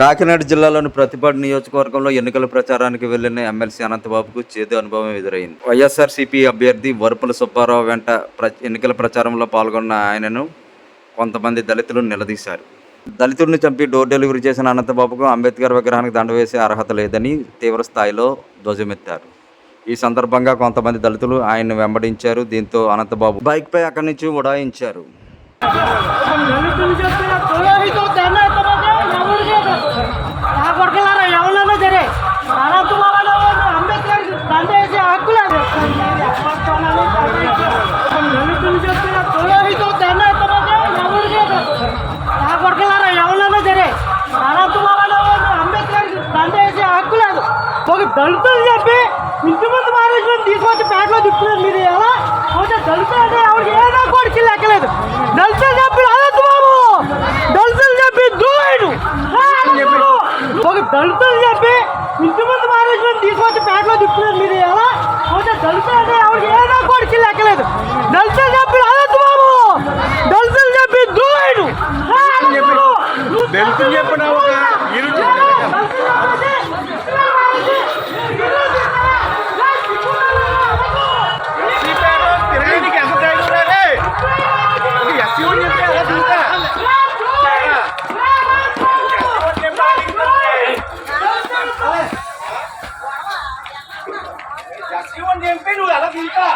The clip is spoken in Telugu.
కాకినాడ జిల్లాలోని ప్రతిపాడు నియోజకవర్గంలో ఎన్నికల ప్రచారానికి వెళ్ళిన ఎమ్మెల్సీ అనంతబాబుకు చేదు అనుభవం ఎదురైంది. వైఎస్ఆర్సీపీ అభ్యర్థి వరుపుల సుబ్బారావు వెంట ప్ర ఎన్నికల ప్రచారంలో పాల్గొన్న ఆయనను కొంతమంది దళితులు నిలదీశారు. దళితుడిని చంపి డోర్ డెలివరీ చేసిన అనంతబాబుకు అంబేద్కర్ విగ్రహానికి దండ వేసే అర్హత లేదని తీవ్ర స్థాయిలో ధ్వజమెత్తారు. ఈ సందర్భంగా కొంతమంది దళితులు ఆయన్ను వెంబడించారు. దీంతో అనంతబాబు బైక్పై అక్కడి నుంచి ఉడాయించారు. దళితులు చెప్పి ఇంటి ముందు మానేజ్మెంట్ తీసుకొచ్చి పేటలో తిప్పుతున్నారు. మీరు ఎలా? అంటే దళితులు అంటే ఎవరికి ఏదో కొడుకు లెక్కలేదు. దళితులు చెప్పి అలద్దు బాబు దళితులు చెప్పి దూయడు ఒక దళితులు చెప్పి ఇంటి ముందు మానేజ్మెంట్ తీసుకొచ్చి పేటలో తిప్పుతున్నారు. మీరు ఎలా? అంటే దళితులు అంటే ఎవరికి ఏదో కొడుకు లెక్కలేదు. దళితులు చెప్పి అలద్దు బాబు దళితులు చెప్పి దూయడు దళితులు చెప్పిన ఒక శివుని చెప్పి నువ్వు ఎలా తింటా?